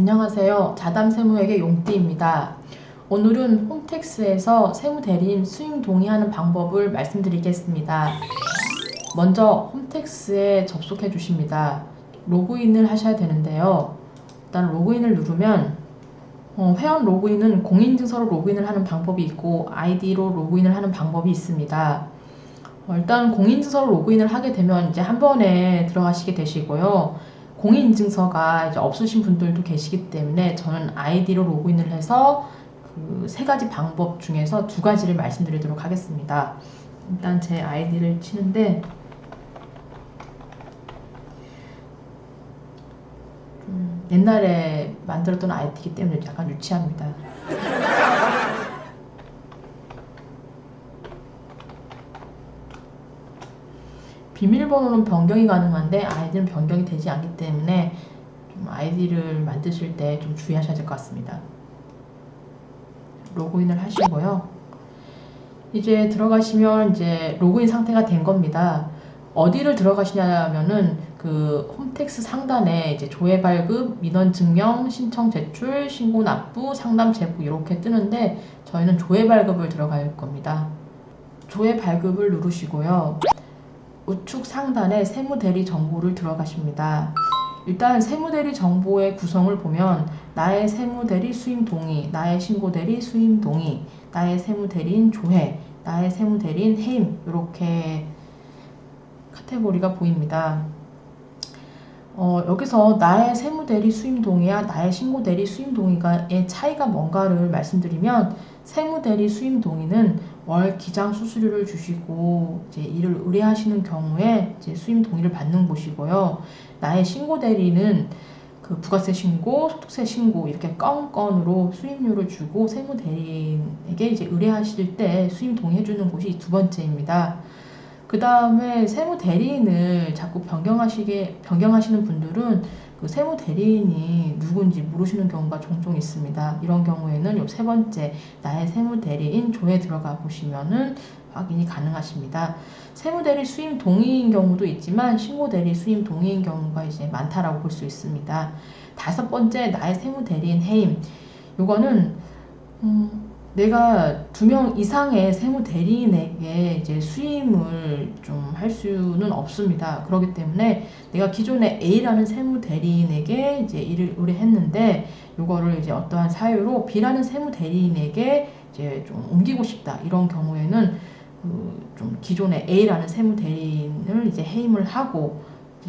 안녕하세요. 자담 세무에게 용띠입니다. 오늘은 홈택스에서 세무 대리인 수임 동의하는 방법을 말씀드리겠습니다. 먼저 홈택스에 접속해 주십니다. 로그인을 하셔야 되는데요. 일단 로그인을 누르면 어, 회원 로그인은 공인증서로 로그인을 하는 방법이 있고 아이디로 로그인을 하는 방법이 있습니다. 어, 일단 공인증서로 로그인을 하게 되면 이제 한 번에 들어가시게 되시고요. 공인인증서가 이제 없으신 분들도 계시기 때문에 저는 아이디로 로그인을 해서 그 세 가지 방법 중에서 두 가지를 말씀드리도록 하겠습니다. 일단 제 아이디를 치는데 좀 옛날에 만들었던 아이디이기 때문에 약간 유치합니다. 비밀번호는 변경이 가능한데 아이디는 변경이 되지 않기 때문에 좀 아이디를 만드실 때 좀 주의하셔야 될 것 같습니다. 로그인을 하시고요. 이제 들어가시면 이제 로그인 상태가 된 겁니다. 어디를 들어가시냐면은 그 홈택스 상단에 이제 조회 발급, 민원 증명, 신청 제출, 신고 납부, 상담 제보 이렇게 뜨는데 저희는 조회 발급을 들어갈 겁니다. 조회 발급을 누르시고요. 우측 상단에 세무대리 정보를 들어가십니다. 일단 세무대리 정보의 구성을 보면 나의 세무대리 수임 동의, 나의 신고대리 수임 동의, 나의 세무대리인 조회, 나의 세무대리인 해임 이렇게 카테고리가 보입니다. 어, 여기서 나의 세무대리 수임 동의와 나의 신고대리 수임 동의가의 차이가 뭔가를 말씀드리면 세무대리 수임 동의는 월 기장 수수료를 주시고 이제 이를 의뢰하시는 경우에 이제 수임 동의를 받는 곳이고요. 나의 신고 대리는 그 부가세 신고, 소득세 신고 이렇게 건건으로 수임료를 주고 세무 대리인에게 이제 의뢰하실 때 수임 동의해 주는 곳이 두 번째입니다. 그 다음에 세무 대리인을 자꾸 변경하시게 변경하시는 분들은 그 세무 대리인이 누군지 모르시는 경우가 종종 있습니다. 이런 경우에는 요 세 번째 나의 세무 대리인 조에 들어가 보시면은 확인이 가능하십니다. 세무 대리 수임 동의인 경우도 있지만 신고 대리 수임 동의인 경우가 이제 많다라고 볼 수 있습니다. 다섯 번째 나의 세무 대리인 해임. 요거는 음, 내가 두 명 이상의 세무 대리인에게 이제 수임을 좀 할 수는 없습니다. 그렇기 때문에 내가 기존에 A라는 세무 대리인에게 이제 일을 의뢰했는데 요거를 이제 어떠한 사유로 B라는 세무 대리인에게 이제 좀 옮기고 싶다. 이런 경우에는 그 좀 기존에 A라는 세무 대리인을 이제 해임을 하고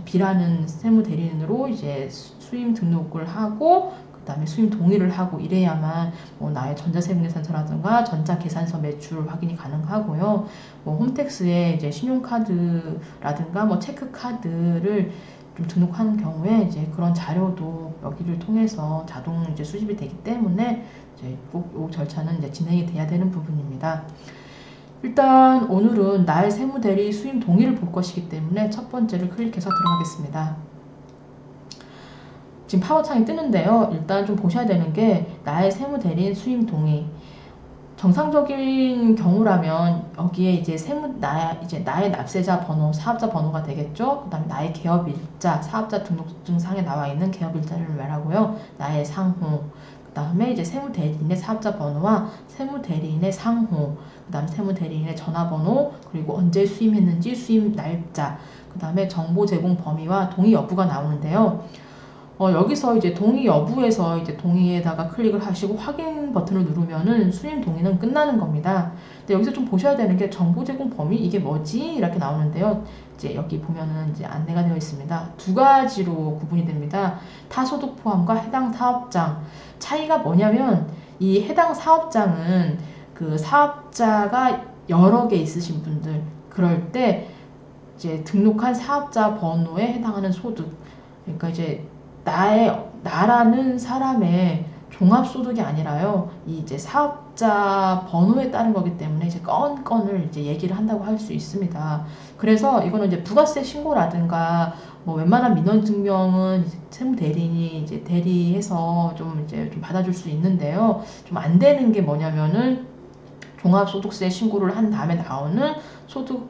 B라는 세무 대리인으로 이제 수임 등록을 하고 그다음에 수임 동의를 하고 이래야만 뭐 나의 전자세무계산서라든가 전자계산서 매출 확인이 가능하고요. 뭐 홈택스에 이제 신용카드라든가 뭐 체크카드를 좀 등록하는 경우에 이제 그런 자료도 여기를 통해서 자동 이제 수집이 되기 때문에 이제 꼭 이 절차는 이제 진행이 돼야 되는 부분입니다. 일단 오늘은 나의 세무대리 수임 동의를 볼 것이기 때문에 첫 번째를 클릭해서 들어가겠습니다. 지금 파워창이 뜨는데요. 일단 좀 보셔야 되는 게 나의 세무 대리인 수임 동의. 정상적인 경우라면 여기에 이제 세무 나 이제 나의 납세자 번호, 사업자 번호가 되겠죠. 그다음에 나의 개업 일자, 사업자 등록증 상에 나와 있는 개업 일자를 말하고요. 나의 상호, 그다음에 이제 세무 대리인의 사업자 번호와 세무 대리인의 상호, 그다음 세무 대리인의 전화번호, 그리고 언제 수임했는지 수임 날짜, 그다음에 정보 제공 범위와 동의 여부가 나오는데요. 어, 여기서 이제 동의 여부에서 이제 동의에다가 클릭을 하시고 확인 버튼을 누르면은 수임 동의는 끝나는 겁니다. 근데 여기서 좀 보셔야 되는 게 정보 제공 범위 이게 뭐지? 이렇게 나오는데요. 이제 여기 보면은 이제 안내가 되어 있습니다. 두 가지로 구분이 됩니다. 타소득 포함과 해당 사업장. 차이가 뭐냐면 이 해당 사업장은 그 사업자가 여러 개 있으신 분들 그럴 때 이제 등록한 사업자 번호에 해당하는 소득 그러니까 이제 나의 나라는 사람의 종합소득이 아니라요. 이 이제 사업자 번호에 따른 거기 때문에 이제 건 건을 이제 얘기를 한다고 할 수 있습니다. 그래서 이거는 이제 부가세 신고라든가 뭐 웬만한 민원 증명은 세무 대리인이 이제 대리해서 좀 이제 좀 받아줄 수 있는데요. 좀 안 되는 게 뭐냐면은 종합소득세 신고를 한 다음에 나오는 소득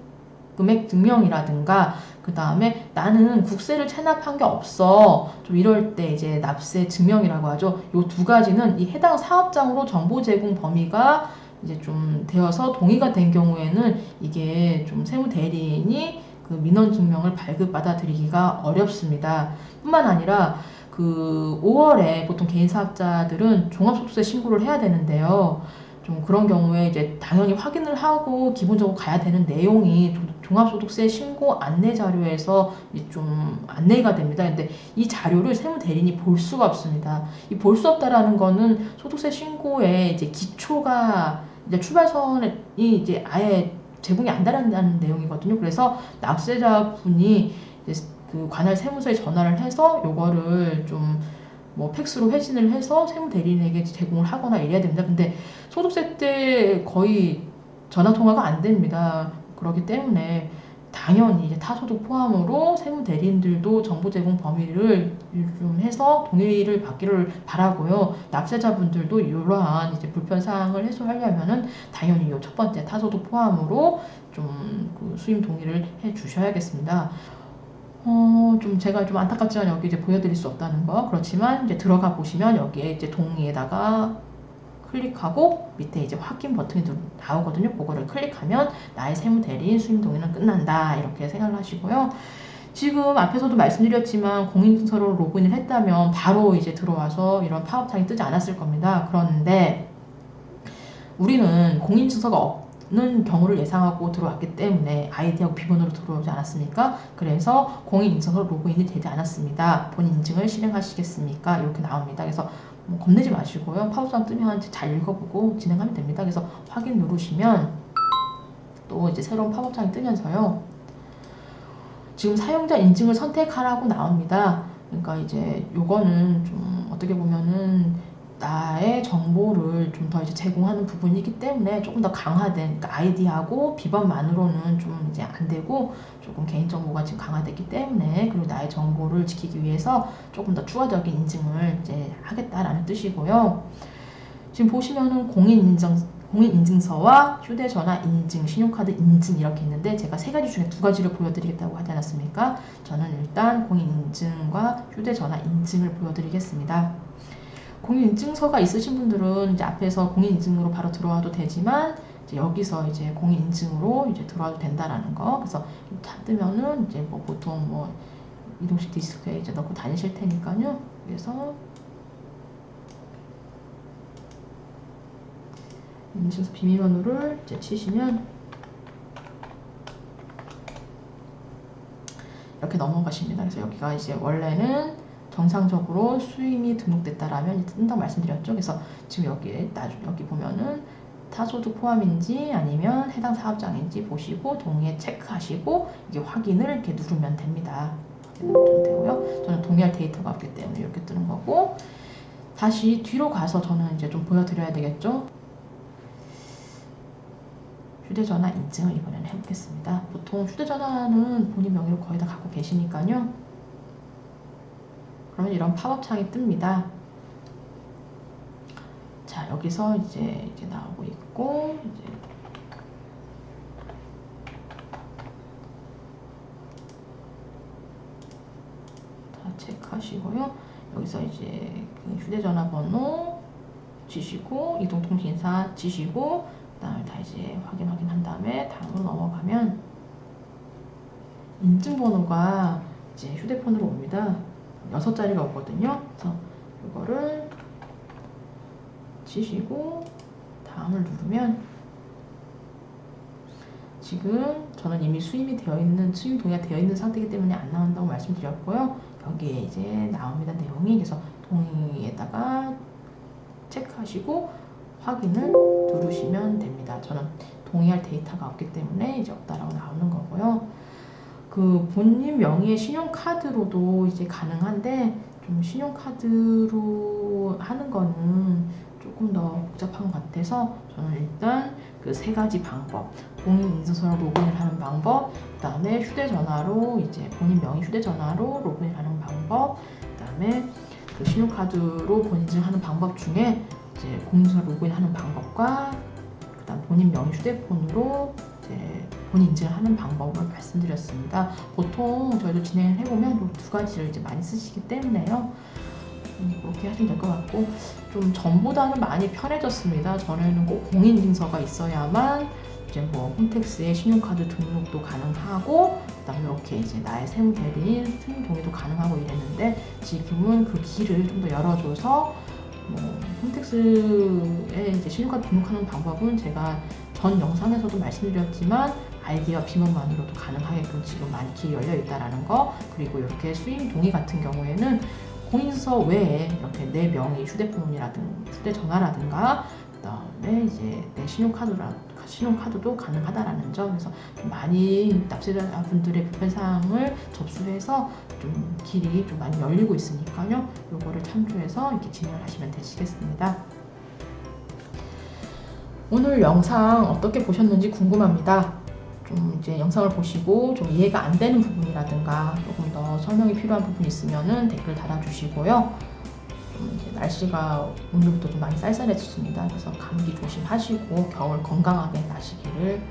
금액 증명이라든가 그 다음에 나는 국세를 체납한 게 없어 좀 이럴 때 이제 납세 증명이라고 하죠. 요두 가지는 이 해당 사업장으로 정보 제공 범위가 이제 좀 되어서 동의가 된 경우에는 이게 좀 세무 대리인이 그 민원 증명을 발급 받아들이기가 어렵습니다. 뿐만 아니라 그 5월에 보통 개인 사업자들은 종합소득세 신고를 해야 되는데요. 좀 그런 경우에 이제 당연히 확인을 하고 기본적으로 가야 되는 내용이 조- 종합소득세 신고 안내 자료에서 좀 안내가 됩니다. 근데 이 자료를 세무 대리인이 볼 수가 없습니다. 이 볼 수 없다라는 거는 소득세 신고의 이제 기초가 이제 출발선이 이제 아예 제공이 안 된다는 내용이거든요. 그래서 납세자분이 그 관할 세무서에 전화를 해서 요거를 좀 뭐 팩스로 회신을 해서 세무 대리인에게 제공을 하거나 이래야 됩니다. 근데 소득세 때 거의 전화 통화가 안 됩니다. 그렇기 때문에 당연히 이제 타소득 포함으로 세무 대리인들도 정보 제공 범위를 좀 해서 동의를 받기를 바라고요. 납세자분들도 이러한 이제 불편 사항을 해소하려면은 당연히 이 첫 번째 타소득 포함으로 좀 그 수임 동의를 해 주셔야겠습니다. 어, 좀 제가 좀 안타깝지만 여기 이제 보여드릴 수 없다는 거. 그렇지만 이제 들어가 보시면 여기에 이제 동의에다가 클릭하고 밑에 이제 확인 버튼이 누- 나오거든요. 그거를 클릭하면 나의 세무 대리인 수임 동의는 끝난다. 이렇게 생각을 하시고요. 지금 앞에서도 말씀드렸지만 공인증서로 로그인을 했다면 바로 이제 들어와서 이런 팝업창이 뜨지 않았을 겁니다. 그런데 우리는 공인증서가 없 는 경우를 예상하고 들어왔기 때문에 아이디하고 비번으로 들어오지 않았습니까? 그래서 공인 인증서로 로그인이 되지 않았습니다. 본인 인증을 실행하시겠습니까? 이렇게 나옵니다. 그래서 뭐 겁내지 마시고요. 팝업창 뜨면 잘 읽어보고 진행하면 됩니다. 그래서 확인 누르시면 또 이제 새로운 팝업창이 뜨면서요. 지금 사용자 인증을 선택하라고 나옵니다. 그러니까 이제 요거는 좀 어떻게 보면은 나의 정보를 좀 더 이제 제공하는 부분이기 때문에 조금 더 강화된 그러니까 아이디하고 비번만으로는 좀 이제 안 되고 조금 개인 정보가 지금 강화됐기 때문에 그리고 나의 정보를 지키기 위해서 조금 더 추가적인 인증을 이제 하겠다라는 뜻이고요. 지금 보시면은 공인 인증 공인 인증서와 휴대전화 인증, 신용카드 인증 이렇게 있는데 제가 세 가지 중에 두 가지를 보여드리겠다고 하지 않았습니까? 저는 일단 공인 인증과 휴대전화 인증을 보여드리겠습니다. 공인 인증서가 있으신 분들은 이제 앞에서 공인 인증으로 바로 들어와도 되지만 이제 여기서 이제 공인 인증으로 이제 들어와도 된다라는 거. 그래서 다 뜨면은 이제 뭐 보통 뭐 이동식 디스크에 이제 넣고 다니실 테니까요. 그래서 인증서 비밀번호를 이제 치시면 이렇게 넘어가십니다. 그래서 여기가 이제 원래는 정상적으로 수임이 등록됐다라면 뜬다고 말씀드렸죠. 그래서 지금 여기에 나중 여기 보면은 타소득 포함인지 아니면 해당 사업장인지 보시고 동의에 체크하시고 이게 확인을 이렇게 누르면 됩니다. 확인을 누르면 되고요. 저는 동의할 데이터가 없기 때문에 이렇게 뜨는 거고 다시 뒤로 가서 저는 이제 좀 보여드려야 되겠죠. 휴대전화 인증을 이번에는 해보겠습니다. 보통 휴대전화는 본인 명의로 거의 다 갖고 계시니까요. 그러면 이런 팝업 창이 뜹니다. 자, 여기서 이제 이게 나오고 있고, 이제 다 체크하시고요. 여기서 이제 그 휴대전화 번호 지시고, 이동통신사 지시고, 그 다음에 다 이제 확인 확인한 다음에 다음으로 넘어가면 인증번호가 이제 휴대폰으로 옵니다. 여섯 자리가 오거든요. 그래서 이거를 치시고 다음을 누르면 지금 저는 이미 수임이 되어 있는 수임 동의가 되어 있는 상태이기 때문에 안 나온다고 말씀드렸고요. 여기에 이제 나옵니다 내용이 그래서 동의에다가 체크하시고 확인을 누르시면 됩니다. 저는 동의할 데이터가 없기 때문에 이제 없다라고 나오는 거고요. 그 본인 명의의 신용카드로도 이제 가능한데 좀 신용카드로 하는 거는 조금 더 복잡한 것 같아서 저는 일단 그 세 가지 방법 공인 인증서로 로그인을 하는 방법 그 다음에 휴대전화로 이제 본인 명의 휴대전화로 로그인을 하는 방법 그 다음에 그 신용카드로 본인 인증하는 방법 중에 이제 공인인증서 로그인 하는 방법과 그 다음 본인 명의 휴대폰으로 이제 본인 인증을 하는 방법을 말씀드렸습니다. 보통 저희도 진행을 해보면 이두 가지를 이제 많이 쓰시기 때문에요. 음, 그렇게 하시면 될 것 같고 좀 전보다는 많이 편해졌습니다. 전에는 꼭 공인증서가 있어야만 이제 뭐 홈택스에 신용카드 등록도 가능하고 그다음에 이렇게 이제 나의 세무 대리인 승인 동의도 가능하고 이랬는데 지금은 그 길을 좀 더 열어줘서 뭐 홈택스에 이제 신용카드 등록하는 방법은 제가 전 영상에서도 말씀드렸지만 아이디와 비번만으로도 가능하게끔 지금 많이 열려 있다라는 거 그리고 이렇게 수임 동의 같은 경우에는 공인서 외에 이렇게 내 명의 휴대폰이라든 휴대전화라든가 그다음에 이제 내 신용카드라 신용카드도 가능하다라는 점 그래서 좀 많이 납세자분들의 불편사항을 접수해서 좀 길이 좀 많이 열리고 있으니까요 요거를 참조해서 이렇게 진행을 하시면 되시겠습니다. 오늘 영상 어떻게 보셨는지 궁금합니다. 좀 이제 영상을 보시고 좀 이해가 안 되는 부분이라든가 조금 더 설명이 필요한 부분 있으면은 댓글 달아주시고요. 좀 이제 날씨가 오늘부터 좀 많이 쌀쌀해졌습니다. 그래서 감기 조심하시고 겨울 건강하게 나시기를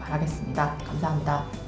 바라겠습니다. 감사합니다.